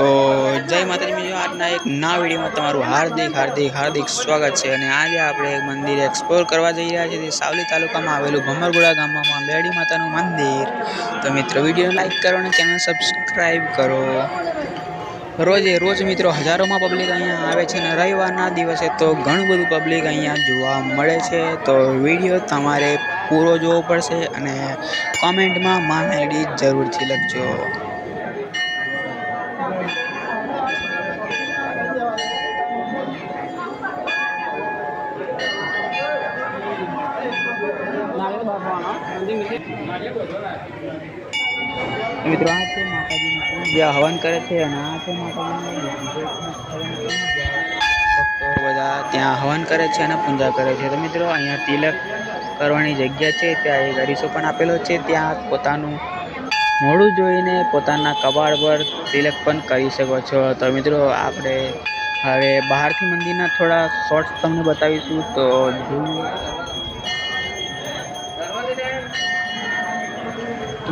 તો જય માતાજી મિત્રો, આજના એક ના વિડીયોમાં તમારું હાર્દિક હાર્દિક હાર્દિક સ્વાગત છે. અને આજે આપણે એક મંદિર એક્સપ્લોર કરવા જઈ રહ્યા છીએ. સાવલી તાલુકામાં આવેલું ભમરગુડા ગામમાં બેડી માતાનું મંદિર. તો મિત્રો વીડિયો લાઈક કરો અને ચેનલ સબસ્ક્રાઈબ કરો. રોજે રોજ મિત્રો, હજારોમાં પબ્લિક અહીંયા આવે છે અને રવિવારના દિવસે તો ઘણું બધું પબ્લિક અહીંયા જોવા મળે છે. તો વીડિયો તમારે પૂરો જોવો પડશે અને કોમેન્ટમાં માન આઈડી જરૂરથી લખજો. મિત્રો આ માતાજીનું જ્યાં હવન કરે છે બધા ત્યાં હવન કરે છે અને પૂજા કરે છે. તો મિત્રો, અહીંયા તિલક કરવાની જગ્યા છે. ત્યાં એક અરીસો પણ આપેલો છે. ત્યાં પોતાનું મોઢું જોઈને પોતાના કપાળ પર તિલક પણ કરી શકો છો. તો મિત્રો, આપણે હવે બહારથી મંદિરના થોડા શોર્ટ્સ તમને બતાવીશું. તો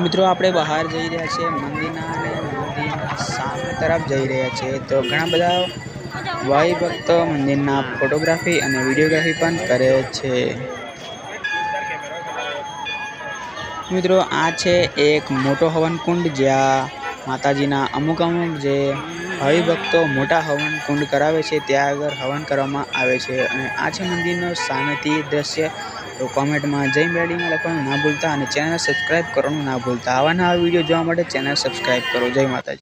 મિત્રો, આપણે બહાર જઈ રહ્યા છીએ મંદિરના અને મંદિરના સામે તરફ જઈ રહ્યા છીએ. તો ઘણા બધા વાય ભક્તો મંદિરના ફોટોગ્રાફી અને વિડીયોગ્રાફી પણ કરે છે. મિત્રો, આ છે એક મોટો હવન કુંડ જ્યાં માતાજીના અમુક અમુક જે હરિભક્તો મોટા હવન કુંડ કરાવે છે, ત્યાં આગળ હવન કરવામાં આવે છે. અને આ છે મંદિરનો સામેથી દ્રશ્ય. તો કોમેન્ટમાં જય મેળીમાં લખવાનું ના ભૂલતા અને ચેનલ સબસ્ક્રાઈબ કરવાનું ના ભૂલતા. આવા નવા વીડિયો જોવા માટે ચેનલ સબસ્ક્રાઈબ કરો. જય માતાજી.